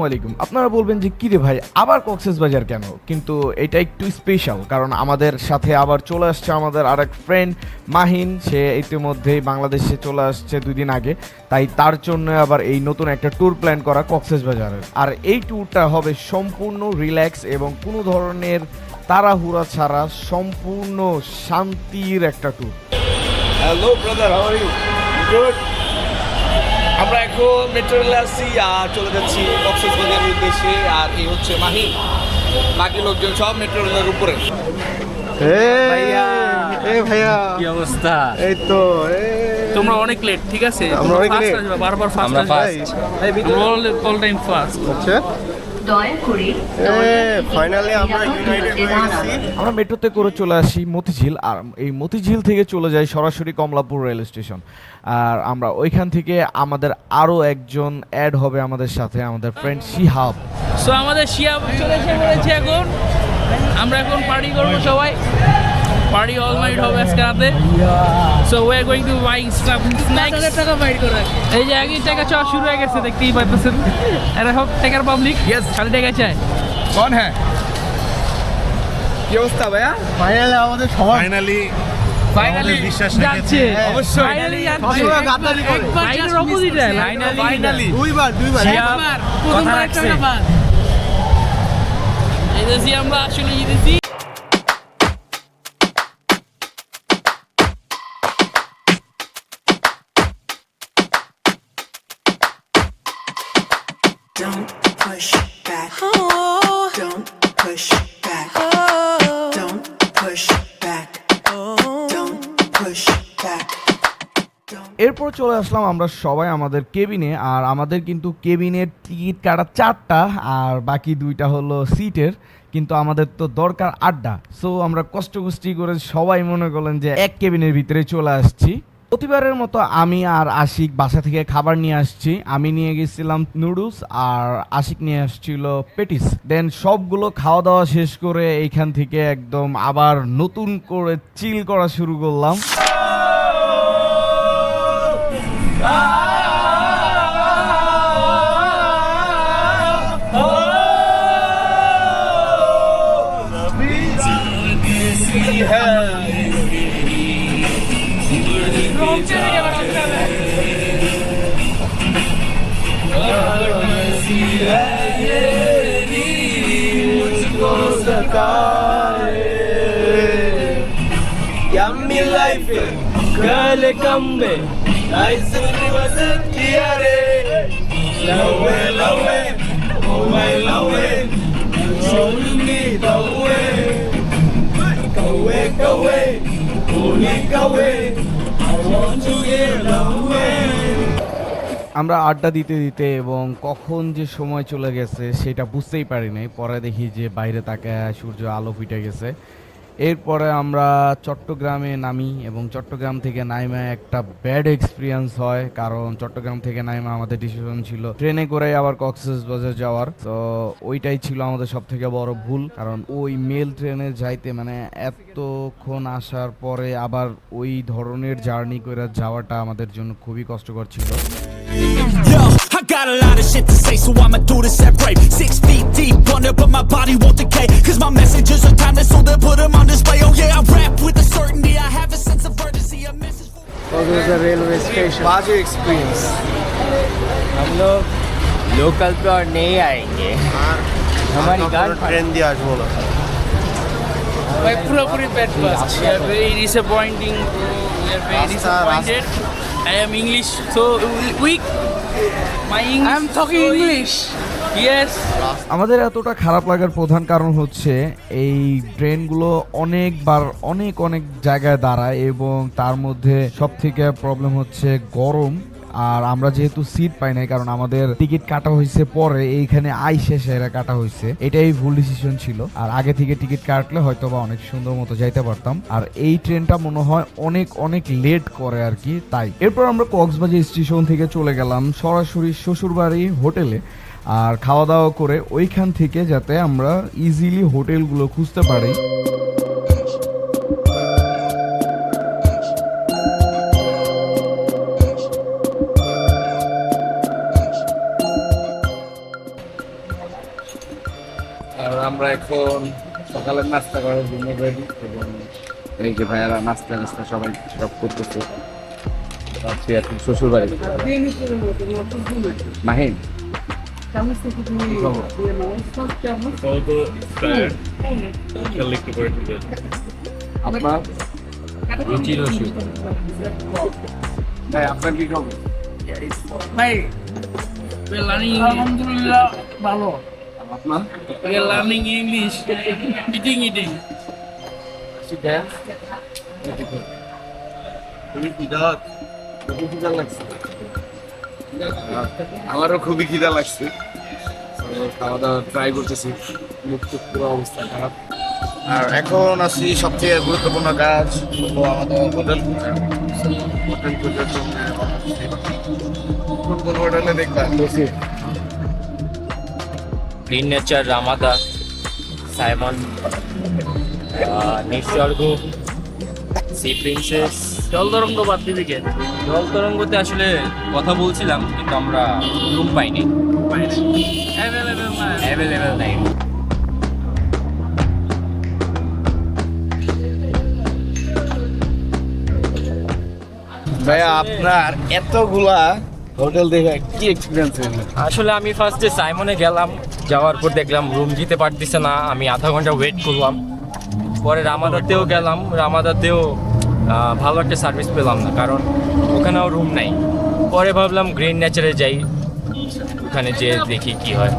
আসসালামু আলাইকুম। আপনারা বলবেন যে, কিরে ভাই, আবার কক্সেস বাজার কেন? কিন্তু এটা একটু স্পেশাল কারণ আমাদের সাথে আবার চলে আসছে আমাদের আরেক ফ্রেন্ড মাহিন। সে ইতিমধ্যেই বাংলাদেশে চলে আসছে দুদিন আগে। তাই তার জন্য আবার এই নতুন একটা ট্যুর প্ল্যান করা কক্সেস বাজারের আর এই ট্যুরটা হবে সম্পূর্ণ রিল্যাক্স এবং কোনো ধরনের তাড়াহুড়া ছাড়া সম্পূর্ণ শান্তির একটা tour hello brother how are you good আমরা এখন মেট্রো রেলে আসছি আর চলে যাচ্ছি কক্সবাজারের উদ্দেশ্যে আর এই হচ্ছে মাহি। বাকি লোকজন সব মেট্রো রেলের উপরে। ভাইয়া। ভাইয়া। কি অবস্থা? এই তো তোমরা অনেক লেট ঠিক আছে? আমরা অনেক বারবার আসবে। অল টাইম ফার্স্ট আচ্ছা। দয়া করে ফাইনালি আমরা ইউনাইটেড হয়ে আমরা মেট্রোতে করে চলে আসি মতিঝিল আর এই মতিঝিল থেকে চলে যাই সরাসরি কমলাপুর রেল স্টেশন। আর আমরা ওইখান থেকে আমাদের আরও একজন অ্যাড হবে আমাদের সাথে আমাদের ফ্রেন্ড শিহাব। সো আমাদের শিহাব চলে এসে পড়েছে এখন। আমরা এখন পার্টি করব সবাই। পার্টি অল নাইট হবে আজকে রাতে। So we are going to buy some snacks টাকা বাইর করে এই যে আগে টাকা চাওয়া শুরু হয়ে গেছে দেখতেই পাইতেছেন। এরা সব টাকার পাবলিক ইয়েস খালি টাকা চায়। কোন হ্যাঁ? কি অবস্থা ভাইয়া? ফাইনালি আমাদের সবার ফাইনালি ফাইনালি বিশ্বাস যাচ্ছে। অবশ্যই। ফাইনালি যাচ্ছে। গাদ্দারি করে। লাইনের অপোজিটে ফাইনালি দুইবার দুইবার। একবার প্রথমবার একটা ব্যাপার এদেশি আমরা আসলে জিতেছি। Don't push back. Don't push back. Don't push back. Don't push back. এরপর চলে আসলাম আমরা সবাই আমাদের কেবিনে আর আমাদের কিন্তু কেবিনের টিকিট কাটা চারটা আর বাকি দুইটা হলো সিটের কিন্তু আমাদের তো দরকার আড্ডা সো আমরা কষ্ট কুষ্টি করে সবাই মনে করলেন যে এক কেবিনের ভিতরে চলে আসছি প্রতিবারের মতো আমি আর আশিক বাসা থেকে খাবার নিয়ে আসছি। আমি নিয়ে গেছিলাম নুডলস আর আশিক নিয়ে আসছিল পেটিস। দেন সবগুলো খাওয়া দাওয়া শেষ করে এইখান থেকে একদম আবার নতুন করে চিল করা শুরু করলাম। Oh. আমরা আড্ডা দিতে দিতে এবং কখন যে সময় চলে গেছে সেটা বুঝতেই পারি নাই পরে দেখি যে বাইরে তাকায় সূর্য আলো ফুটে গেছে এরপরে আমরা চট্টগ্রামে নামি এবং চট্টগ্রাম থেকে নাইমা একটা ব্যাড এক্সপিরিয়েন্স হয়, কারণ চট্টগ্রাম থেকে নাইমা আমাদের ডিসিশন ছিল ট্রেনে করে আবার কক্সেস বাজার যাওয়ার। তো ওইটাই ছিল আমাদের সব থেকে বড় ভুল, কারণ ওই মেল ট্রেনে যাইতে মানে এতক্ষণ আসার পরে আবার ওই ধরনের জার্নি করে যাওয়াটা আমাদের জন্য খুবই কষ্টকর ছিল। Got a lot of shit to say, so I'ma do this at brave. Six feet deep under, but my body won't decay. Cause my messages are timeless, so they'll put them on display. Oh yeah, I rap with a certainty, I have a sense of urgency, a message for... So the railway station. बाजू experience. हम लोग local पे और नहीं आएंगे हमारी गाड़ी train दिया आज बोला My proper pet bus. We are very disappointing. We are very disappointed. I am English, so weak. I am talking English yes আমাদের এতটা খারাপ লাগার প্রধান কারণ হচ্ছে এই ট্রেনগুলো অনেকবার অনেক অনেক জায়গায় দাঁড়ায় এবং তার মধ্যে সব থেকে প্রবলেম হচ্ছে গরম। আর আমরা যেহেতু সিট পাই নাই, কারণ আমাদের টিকিট কাটা হয়েছে পরে, এইখানে আই শেষে এরা কাটা হয়েছে। এটাই ভুল ডিসিশন ছিল। আর আগে থেকে টিকিট কাটলে হয়তো বা অনেক সুন্দর মতো যাইতে পারতাম। আর এই ট্রেনটা মনে হয় অনেক অনেক লেট করে আর কি, তাই। এরপর আমরা কক্সবাজার স্টেশন থেকে চলে গেলাম সরাসরি শ্বশুরবাড়ি হোটেলে। আর খাওয়া দাওয়া করে ওইখান থেকে যাতে আমরা ইজিলি হোটেলগুলো খুঁজতে পারি। এখন সকালের নাস্তা করার জন্য রেডি এবং এই যে ভাইয়ারা নাস্তা নাস্তা সবাই সব করতেছে। ভাবছি এখন শ্বশুর বাড়ি মাহিন? আপনার? কি ভালো। আপনার লার্নিং ইংলিশ ইটিং ইটিং আমারও খুবই খিদা লাগছে। খাওয়া দাওয়া ট্রাই করতেছি। মুখ টুক পুরো অবস্থা খারাপ। আর এখন আছি সবচেয়ে গুরুত্বপূর্ণ কাজ ও আমাদের হোটেল। হোটেল খোঁজার জন্য কোন কোন হোটেলে দেখবা? Green nature Ramada Simon Nishorgo sea princess Jol Torongo বাদ দিবি কে জল তরঙ্গতে আসলে কথা বলছিলাম কিন্তু আমরা রুম পাইনি। অ্যাভেলেবেল অ্যাভেলেবেল নাই। ভাইয়া আপনার এতগুলা হোটেল দেখে কি এক্সপিরিয়েন্স হইল? আসলে আমি ফার্স্টে সাইমনে গেলাম। যাওয়ার পর দেখলাম রুম দিতে পারতেছে না আমি আধা ঘণ্টা ওয়েট করলাম। পরে রামাদাতেও গেলাম রামাদাতেও ভালো একটা সার্ভিস পেলাম না কারণ ওখানেও রুম নাই। পরে ভাবলাম গ্রিন নেচারে যাই ওখানে যে দেখি কি হয়।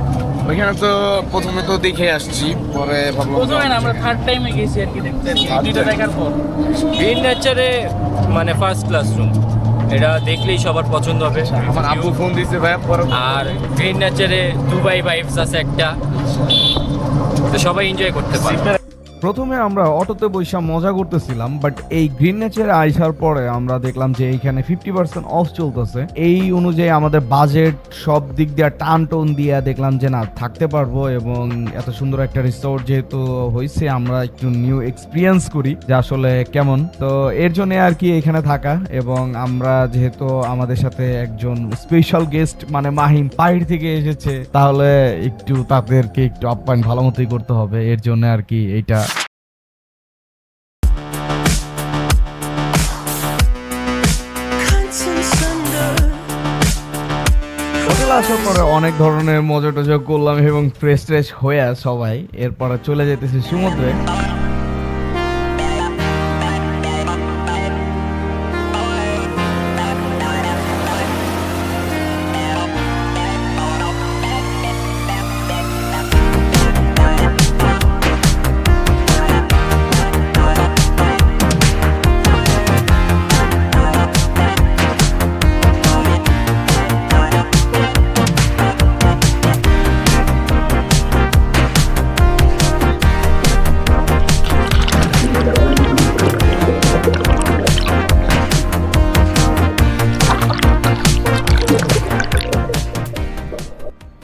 ওইখানে তো প্রথমে তো দেখে আসছি পরে ভাবলাম প্রথমে না আমরা থার্ড টাইমে গেছি আর কি দেখতে ভিডিওটা দেখার পর। গ্রিন নেচারে মানে ফার্স্ট ক্লাস রুম এটা দেখলেই সবার পছন্দ হবে। আমার আব্বু ফোন দিছে ভাই আর গ্রিন নেচারে দুবাই ভাইবস আছে একটা। তো সবাই এনজয় করতে পারে। প্রথমে আমরা অটোতে বৈশা মজা করতেছিলাম বাট এই গ্রিন নেচারে আইসার পরে আমরা দেখলাম যে এইখানে ফিফটি পার্সেন্ট অফ চলতেছে। এই অনুযায়ী আমাদের বাজেট সব দিক দিয়ে টান টোন দিয়ে দেখলাম যে না, থাকতে পারব এবং এত সুন্দর একটা রিসোর্ট যেহেতু হয়েছে আমরা একটু নিউ এক্সপিরিয়েন্স করি যে আসলে কেমন। তো এর জন্য আর কি এখানে থাকা এবং আমরা যেহেতু আমাদের সাথে একজন স্পেশাল গেস্ট মানে মাহিম বাইরে থেকে এসেছে, তাহলে একটু তাদেরকে একটু আপ্যায়ন ভালো মতোই করতে হবে। এর জন্য আর কি এইটা আসার পরে অনেক ধরনের মজা টজা করলাম এবং ফ্রেশ ট্রেশ হয়ে সবাই। এরপরে চলে যেতেছি সমুদ্রে।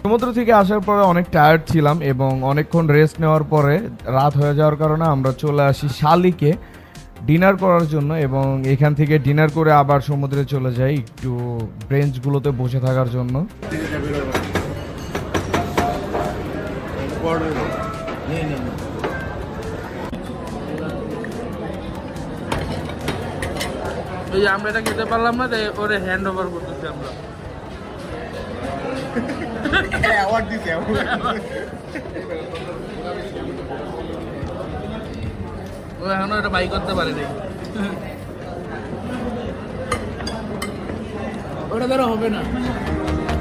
সমুদ্র থেকে আসার পরে অনেক টায়ার্ড ছিলাম এবং অনেকক্ষণ রেস্ট নেওয়ার পরে রাত হয়ে যাওয়ার কারণে আমরা চলে আসি শালিকে ডিনার করার জন্য এবং এখান থেকে ডিনার করে আবার সমুদ্রে চলে যাই একটু ব্রেঞ্চগুলোতে বসে থাকার জন্য। আমরা এটা খেতে পারলাম না ওরে হ্যান্ড ওভার করতেছি আমরা। অ্যাওয়ার্ড দিছে ও এখনও এটা বাই করতে পারেনি। ওটা ধরো হবে না।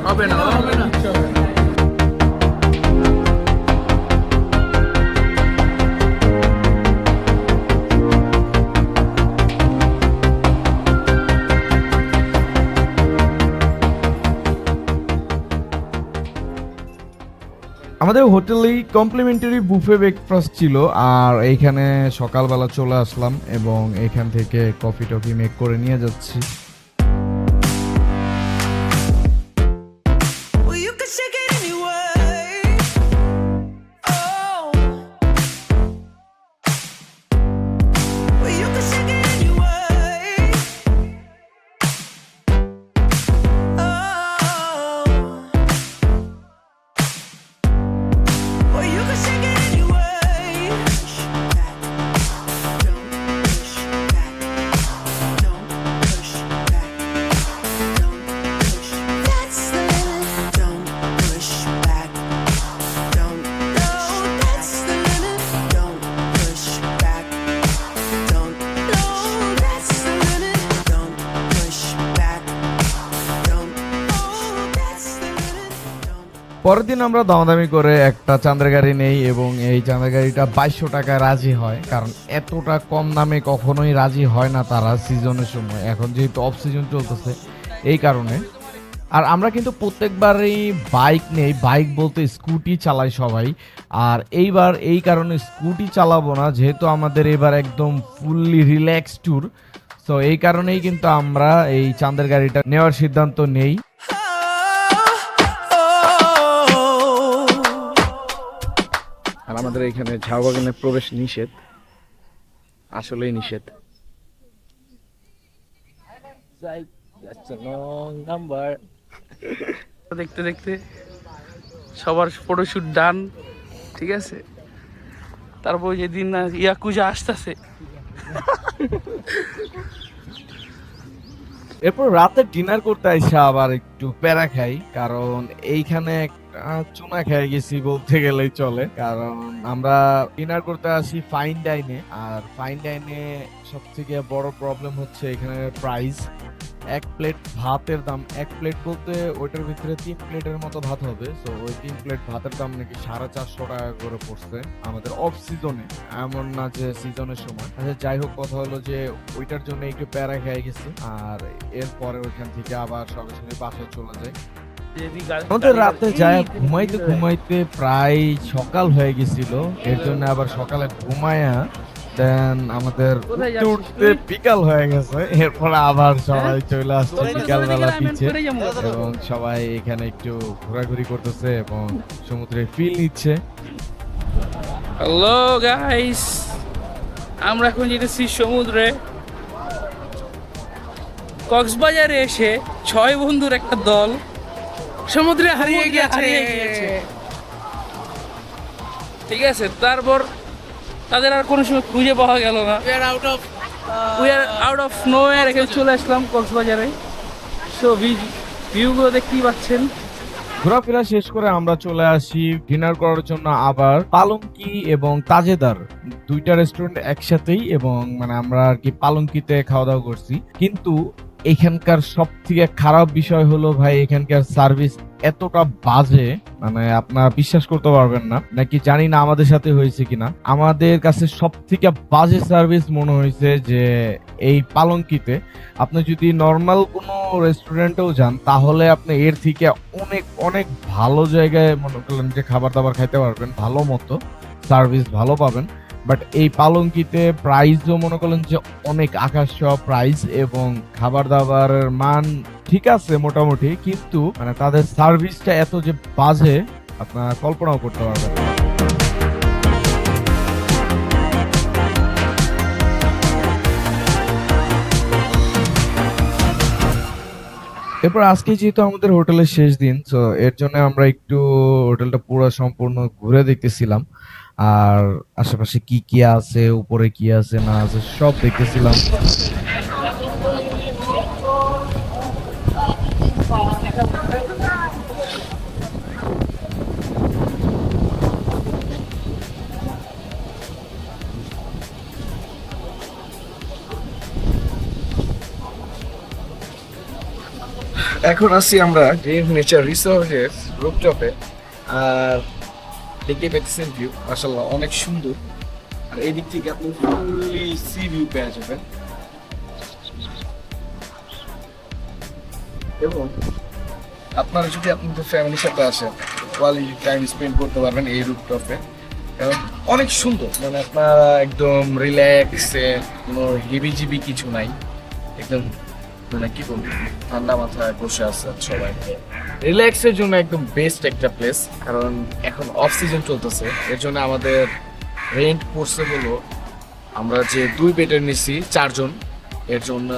হবে না। হবে না। আমাদের হোটেলেই কমপ্লিমেন্টারি বুফে ব্রেকফাস্ট ছিল, আর এইখানে সকালবেলা চলে আসলাম এবং এখান থেকে কফি টফি মেক করে নিয়ে যাচ্ছি। পরের দিন আমরা দামাদামি করে একটা চাঁদের গাড়ি নেই এবং এই চাঁদের গাড়িটা বাইশশো টাকায় রাজি হয়, কারণ এতটা কম দামে কখনোই রাজি হয় না তারা সিজনের সময়। এখন যেহেতু অফ সিজন চলতেছে, এই কারণে। আর আমরা কিন্তু প্রত্যেকবারই বাইক নেই বাইক বলতে স্কুটি চালাই সবাই। আর এইবার এই কারণে স্কুটি চালাবো না, যেহেতু আমাদের এবার একদম ফুললি রিল্যাক্স ট্যুর তো এই কারণেই কিন্তু আমরা এই চাঁদের গাড়িটা নেওয়ার সিদ্ধান্ত নেই। আমাদের এখানে ঝাউ বাগানে প্রবেশ নিষেধ। আসলেই নিষেধ। নাম্বার দেখতে দেখতে সবার ফটোশুট ডান ঠিক আছে? তারপর যেদিন না ইয়াকুজা আসতেছে। এরপর রাতে ডিনার করতে আইসা আবার একটু প্যারা খাই কারণ এইখানে চুনা খেয়ে গেছি বলতে গেলেই চলে। কারণ আমরা ডিনার করতে আসি ফাইন ডাইনে আর ফাইন ডাইনে সব থেকে বড় প্রবলেম হচ্ছে এখানে প্রাইস এক প্লেট ভাতের দাম, এক প্লেট বলতে ওইটার ভিতরে তিন প্লেটের মতো ভাত হবে। তো ওই তিন প্লেট ভাতের দাম নাকি সাড়ে চারশো টাকা করে পড়ছে আমাদের অফ সিজনে এমন না যে সিজনের সময়। আচ্ছা যাই হোক, কথা হলো যে ওইটার জন্য একটু প্যারা খেয়ে গেছি। আর এরপরে ওইখান থেকে আবার সরাসরি বাসায় চলে যাই। আমাদের রাতে যায় ঘুমাইতে ঘুমাইতে প্রায় সকাল হয়ে গেছিল। এর জন্য আবার সকালে ঘুমায়া দেন আমাদের উঠতে উঠতে বিকাল হয়ে গেছে। এরপর আবার সবাই চলে আসছে পিছে এবং সবাই এখানে একটু ঘোরাঘুরি করতেছে এবং সমুদ্রে ফিল নিচ্ছে। হ্যালো গাইস আমরা এখন যেতেছি সমুদ্রে। কক্সবাজারে এসে ছয় বন্ধুর একটা দল সমুদ্রে হারিয়ে গিয়েছে। ঠিক আছে তারপর তাদের আর কোনো সময় খুঁজে পাওয়া গেল না। We are out of no এখানে চলে আসলাম কক্সবাজারে। সো ভিউগুলো দেখতেই পাচ্ছেন। ঘোরাফেরা শেষ করে আমরা চলে আসি ডিনার করার জন্য আবার পালঙ্কি এবং তাজেদার দুইটা রেস্টুরেন্ট একসাথেই এবং মানে আমরা আর কি পালঙ্কিতে খাওয়া দাওয়া করছি। কিন্তু এখানকার সব থেকে খারাপ বিষয় হলো ভাই, এখানকার সার্ভিস এতটা বাজে মানে আপনারা বিশ্বাস করতে পারবেন না, নাকি জানি না আমাদের সাথে হয়েছে কিনা। আমাদের কাছে সব থেকে বাজে সার্ভিস মনে হয়েছে যে, এই পালঙ্কিতে আপনি যদি নর্মাল কোনো রেস্টুরেন্টেও যান, তাহলে আপনি এর থেকে অনেক অনেক ভালো জায়গায় মনে করলেন যে খাবার দাবার খাইতে পারবেন, ভালো মতো সার্ভিস ভালো পাবেন। বাট এই পালঙ্কিতে প্রাইসও মনে করলেন যে অনেক আকাশ প্রাইস এবং খাবার দাবারের মান ঠিক আছে মোটামুটি, কিন্তু মানে তাদের সার্ভিসটা এত যে বাজে, আপনার কল্পনাও করতে পারবেন। এরপর আজকে যেহেতু আমাদের হোটেলের শেষ দিন তো এর জন্য আমরা একটু হোটেলটা পুরো সম্পূর্ণ ঘুরে দেখতেছিলাম আর আশেপাশে কি কি আছে, উপরে কি আছে, না আছে, সব দেখতেছিলাম। এখন আছি আমরা ড্রিম নেচার রিসোর্টের রুপটপে আর দেখতে পেতেছেন ভিউ মাসাল্লাহ অনেক সুন্দর। আর এই দিক থেকে আপনি ফুললি সি ভিউ পেয়ে যাবেন। এবং আপনারা যদি আপনাদের ফ্যামিলির সাথে আসেন কোয়ালিটি টাইম স্পেন্ড করতে পারবেন এই রুপটপে এবং অনেক সুন্দর মানে আপনারা একদম রিল্যাক্সে কোনো হিবিজিবি কিছু নাই। একদম মানে কি বলব, ঠান্ডা মাথায় বসে আছেন সবাই। রিল্যাক্সের জন্য একদম বেস্ট একটা প্লেস কারণ এখন অফ সিজন চলতেছে। এর জন্য আমাদের রেন্ট পড়ছে হলো আমরা যে দুই বেডের নিছি, চারজন, এর জন্য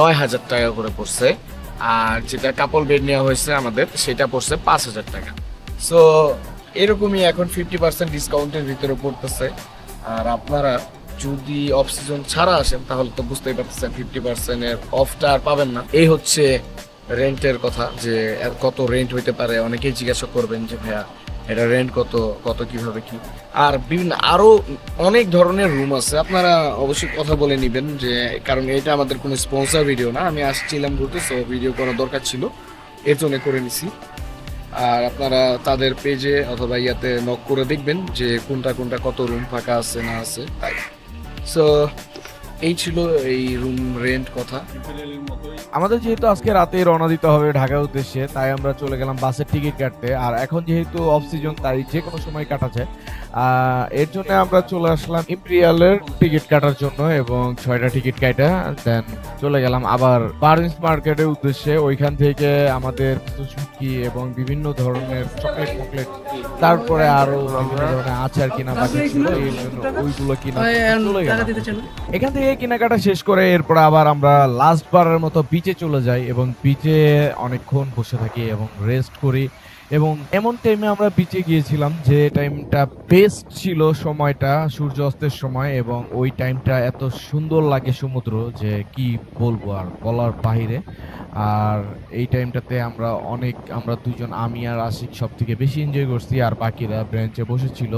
নয় হাজার টাকা করে পড়ছে। আর যেটা কাপল বেড নেওয়া হয়েছে আমাদের, সেটা পড়ছে পাঁচ হাজার টাকা। সো এরকমই এখন ফিফটি পার্সেন্ট ডিসকাউন্টের ভিতরে পড়তেছে। আর আপনারা যদি অফ সিজন ছাড়া আসেন, তাহলে তো বুঝতেই পারতেছেন ফিফটি পার্সেন্টের অফটা আর পাবেন না। এই হচ্ছে রেন্টের কথা, যে কত রেন্ট হইতে পারে। অনেকেই জিজ্ঞাসা করবেন যে, ভাইয়া, এটা রেন্ট কত? কত কীভাবে কি? আর বিভিন্ন, আরও অনেক ধরনের রুম আছে। আপনারা অবশ্যই কথা বলে নেবেন যে, কারণ এটা আমাদের কোনো স্পন্সর ভিডিও না। আমি আসছিলাম ঘুরতে সো ভিডিও করার দরকার ছিল। এর জন্য করে নিছি। আর আপনারা তাদের পেজে অথবা ইয়াতে নক করে দেখবেন যে, কোনটা কোনটা কত রুম ফাঁকা আছে না আছে। তাই। সো এই ছিল এই রুম রেন্ট কথা. আমাদের যেহেতু আজকে রাতে রওনা দিতে হবে ঢাকার উদ্দেশ্যে, তাই আমরা চলে গেলাম বাসের টিকিট কাটতে। আর এখন যেহেতু অফ সিজন তাই যে কোনো সময় কাটা যায় এর জন্য আমরা চলে আসলাম ইম্পেরিয়ালের টিকিট কাটার জন্য এবং ছয়টা টিকিট কাটা দেন চলে গেলাম আবার পার্ভিন্স মার্কেটের উদ্দেশ্যে। ওইখান থেকে আমাদের ঝুঁকি এবং বিভিন্ন ধরনের চকলেট মকলেট তারপরে আরও বিভিন্ন ধরনের আচার কিনা বাকি ছিল এই জন্য ওইগুলো কিনা এখান থেকে কেনাকাটা শেষ করে এরপর আবার আমরা লাস্ট বারের মতো বিচে চলে যাই এবং বিচে অনেকক্ষণ বসে থাকি এবং রেস্ট করি। এবং এমন টাইমে আমরা বিচে গিয়েছিলাম যে টাইমটা বেস্ট ছিল সময়টা, সূর্য অস্তের সময় এবং ওই টাইমটা এত সুন্দর লাগে সমুদ্র যে কি বলব আর বলার বাহিরে। আর এই টাইমটাতে আমরা অনেক, আমরা দুজন, আমি আর আশিক সব থেকে বেশি এনজয় করছি আর বাকিরা ব্রেঞ্চে বসেছিল।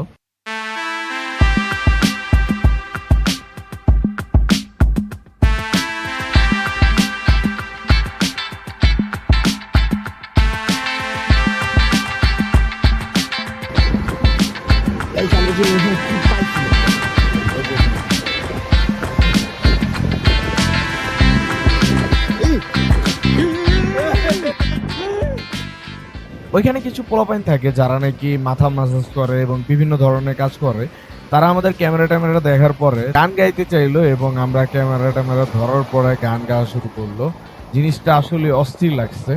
কিছু পোলাপাইন থাকে যারা নাকি মাথা মাসাজ করে এবং বিভিন্ন ধরনের কাজ করে। তারা আমাদের ক্যামেরা ট্যামেরা দেখার পরে গান গাইতে চাইলো এবং আমরা ক্যামেরা ট্যামেরা ধরার পরে গান গাওয়া শুরু করল। জিনিসটা আসলে অস্থির লাগছে।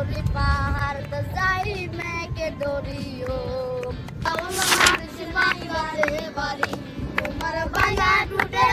তিনশোরি পাহাড় তো যাই মেকে দরিও আমার বাড়ি। তোমার বাজার টুটে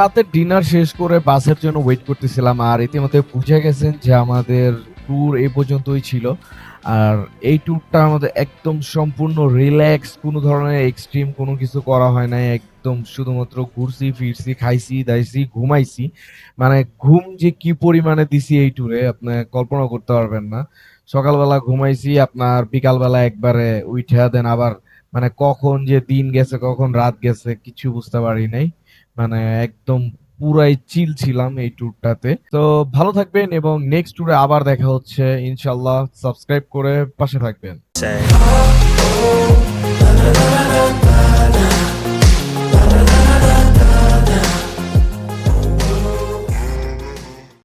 রাতের ডিনার শেষ করে বাসের জন্য ওয়েট করতেছিলাম আর ইতিমধ্যে বুঝে গেছেন যে আমাদের ট্যুর এই পর্যন্তই ছিল। আর এই ট্যুরটা আমাদের একদম সম্পূর্ণ রিল্যাক্স কোনো ধরনের এক্সট্রিম কোনো কিছু করা হয় নাই। একদম শুধুমাত্র ঘুরছি, ফিরছি, খাইছি, দাইছি, ঘুমাইছি। মানে ঘুম যে কি পরিমাণে দিছি এই ট্যুরে আপনি কল্পনা করতে পারবেন না। সকালবেলা ঘুমাইছি, আপনার বিকালবেলা একবারে উঠে দেন আবার মানে কখন যে দিন গেছে, কখন রাত গেছে, কিছু বুঝতে পারি নাই। মানে একদম পুরাই চিল ছিলাম এই ট্যুরটাতে তো ভালো থাকবেন এবং নেক্সট ট্যুরে আবার দেখা হচ্ছে ইনশাল্লাহ সাবস্ক্রাইব করে পাশে থাকবেন।